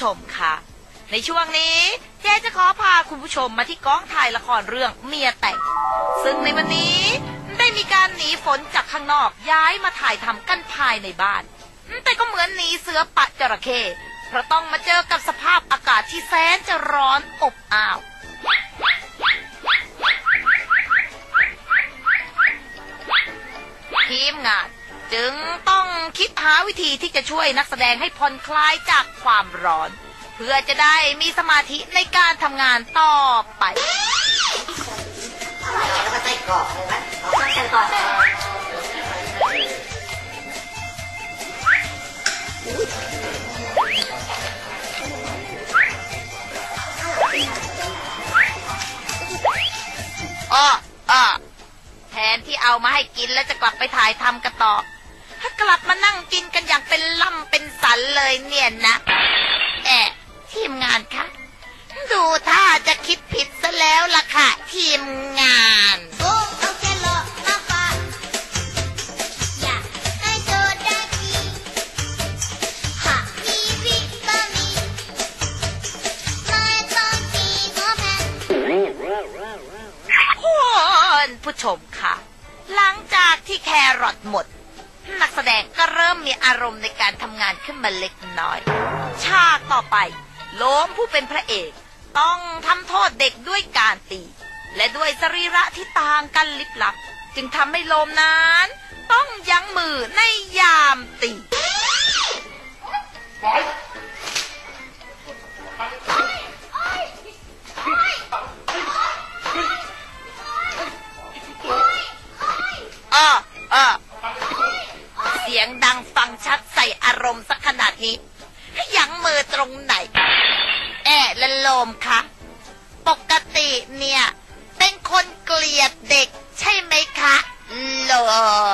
ชมค่ะ ในช่วงนี้เจ๊จะขอพาคุณผู้ชมมาที่กองถ่ายละครเรื่องเมียแต่ง ซึ่งในวันนี้ได้มีการหนีฝนจากข้างนอกย้ายมาถ่ายทำกันภายในบ้าน แต่ก็เหมือนหนีเสือปะจระเข้เพราะต้องมาเจอกับสภาพอากาศที่แสนจะร้อนอบอ้าวทีมงานจึงต้อง หาวิธีที่จะช่วยนักแสดงให้ผ่อนคลายจากความร้อน เพื่อจะได้มีสมาธิในการทำงานต่อไปแล้วก็ไส้กรอกเลยนะเอาไส้กรอกอ้ออ้อแทนที่เอามาให้กินแล้วจะกลับไปถ่ายทำกันต่อ ถ้ากลับมานั่งกินกันอย่างเป็นล่ำเป็นสันเลยเนี่ยนะแอะทีมงานคะดูท่าจะคิดผิดซะแล้วล่ะค่ะ ทีมงานโอ้เอาแครอทมาฝากอยากให้เธอได้กินผักมีวิตามินไม่ต้องมีหมอแพทย์คุณผู้ชมค่ะ หลังจากที่แครอทหมด นักแสดงก็เริ่มมีอารมณ์ในการทำงานขึ้นมาเล็กน้อย ฉากต่อไปโลมผู้เป็นพระเอก ต้องทำโทษเด็กด้วยการตี และด้วยสรีระที่ต่างกันลิบลับ จึงทำให้โลมนั้น ต้องยั้งมือในยามตี ยงดังฟังชัดใส่อารมณ์สักขนาดนี้ยังมือตรงไหน แอะและโลมคะปกติเนี่ย เป็นคนเกลียดเด็กใช่ไหมคะ โลม